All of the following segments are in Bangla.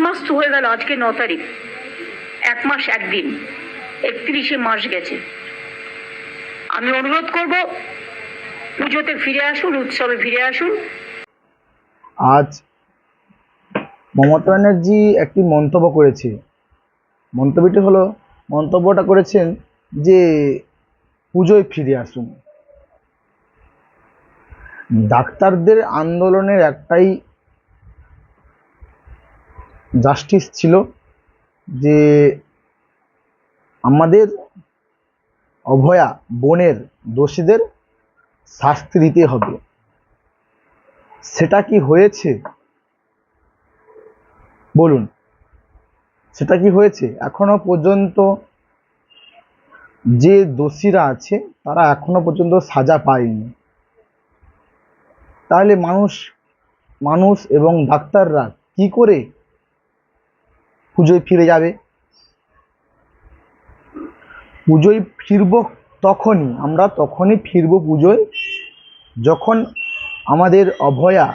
মাস তো হয়ে গেল আজকে ন তারিখ। এক মাস একদিন। একত্রিশে মাস গেছে। আমি অনুরোধ করব, পুজোতে ফিরে আসুন, উৎসবে ফিরে আসুন। আজ মমতা ব্যানার্জি একটি মন্তব্য করেছে। মন্তব্যটি হলো, মন্তব্যটা করেছেন যে, পুজোয় ফিরে আসুন। ডাক্তারদের আন্দোলনের একটাই জাস্টিস ছিল যে আমাদের অভয়া বনের দোষীদের শাস্তি দিতে হবে। সেটা কি হয়েছে? বলুন। সেটা কি হয়েছে? এখনও পর্যন্ত যে দোষীরা আছে, তারা এখনও পর্যন্ত সাজা পায়নি। তাহলে মানুষ মানুষ এবং ডাক্তাররা কি করে পুজোয় ফিরে যাবে। পুজোয় ফিরব তখনই, আমরা তখনই ফিরব পুজোয়, যখন আমাদের অভয়া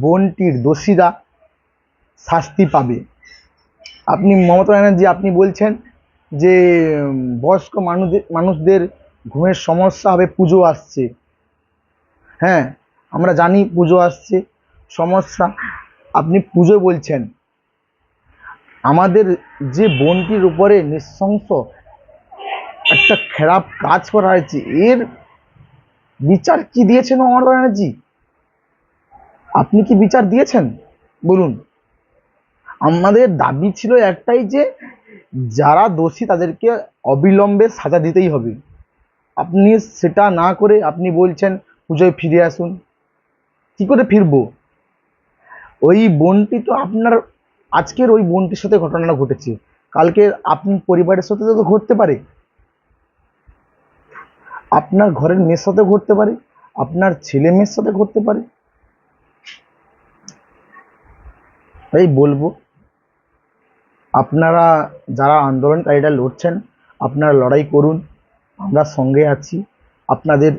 বনটির দোষীরা শাস্তি পাবে। আপনি মমতা ব্যানার্জি, আপনি বলছেন যে বয়স্ক মানুষদের মানুষদের ঘুমের সমস্যা হবে, পুজো আসছে। হ্যাঁ আমরা জানি পুজো আসছে, সমস্যা। আপনি পুজো বলছেন। আমাদের যে বনটির উপরে নৃশংস একটা খারাপ কাজ করা হয়েছে, এর বিচার কি দিয়েছেন মমতা ব্যানার্জি? আপনি কি বিচার দিয়েছেন? বলুন। আমাদের দাবি ছিল একটাই যে, যারা দোষী তাদেরকে অবিলম্বে সাজা দিতেই হবে। আপনি সেটা না করে আপনি বলছেন, পুজোয় ফিরে আসুন। কি করে ফিরবো? ওই বোনটি তো আপনার আজকের ওই বোনটির সাথে ঘটনাটা ঘটেছে। কালকে আপনার পরিবারের সাথে তো ঘটতে পারে। আপনার ঘরের মেয়ের সাথে ঘটতে পারে, আপনার ছেলে মেয়ের সাথে ঘটতে পারে। এই বলব, আপনারা যারা আন্দোলনকারীরা লড়ছেন, আপনারা লড়াই করুন, আমরা সঙ্গে আছি, আপনাদের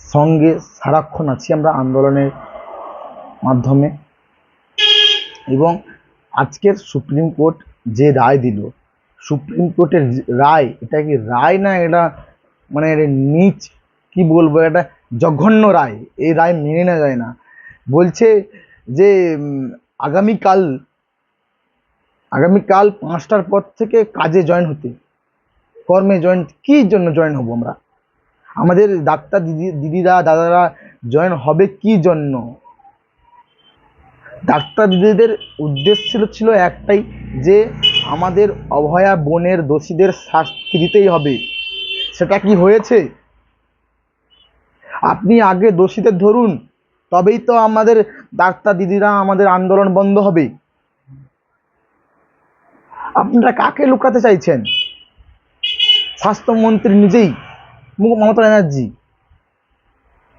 সঙ্গে সারাক্ষণ আছি আমরা আন্দোলনের মাধ্যমে। এবং আজকের সুপ্রিম কোর্ট যে রায় দিল, সুপ্রিম কোর্টের রায়, এটা কি রায় না এটা মানে নিচ, কি বলব এটা জঘন্য রায়, এই রায় মেনে নেওয়া যায় না। বলছে যে আগামীকাল আগামীকাল পাঁচটার পর থেকে কাজে জয়েন হতে, কর্মে জয়েন, কী জন্য জয়েন হব আমরা? আমাদের ডাক্তার দিদি, দিদিরা, দাদারা জয়েন হবে কি জন্য? ডাক্তার দিদিদের উদ্দেশ্য ছিল একটাই যে আমাদের অভয়া বনের দোষীদের শাস্তি দিতেই হবে। সেটা কি হয়েছে? আপনি আগে দোষীদের ধরুন, তবেই তো আমাদের ডাক্তার দিদিরা আমাদের আন্দোলন বন্ধ হবে। আপনারা কাকে লুকাতে চাইছেন? স্বাস্থ্যমন্ত্রী নিজেই, মমতা ব্যানার্জি।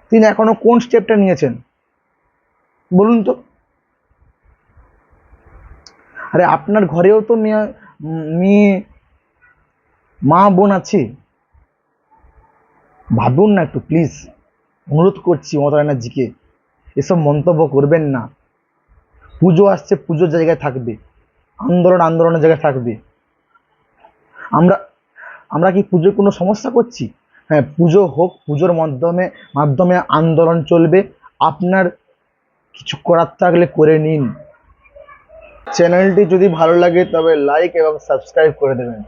তিনি এখনও কোন স্টেপটা নিয়েছেন? বলুন তো। আরে আপনার ঘরেও তো মেয়ে মেয়ে, মা, বোন আছে। ভাবুন না একটু প্লিজ অনুরোধ করছি মমতা ব্যানার্জিকে, এসব মন্তব্য করবেন না। পুজো আসছে, পুজোর জায়গায় থাকবে। আন্দোলন, আন্দোলনের জায়গায় থাকবে। আমরা আমরা কি পুজোর কোনো সমস্যা করছি? হ্যাঁ পুজো হোক, পুজোর মাধ্যমে মাধ্যমে আন্দোলন চলবে। আপনার কিছু করার থাকলে করে নিন। চ্যানেলটি যদি ভালো লাগে তবে লাইক এবং সাবস্ক্রাইব করে দেবেন।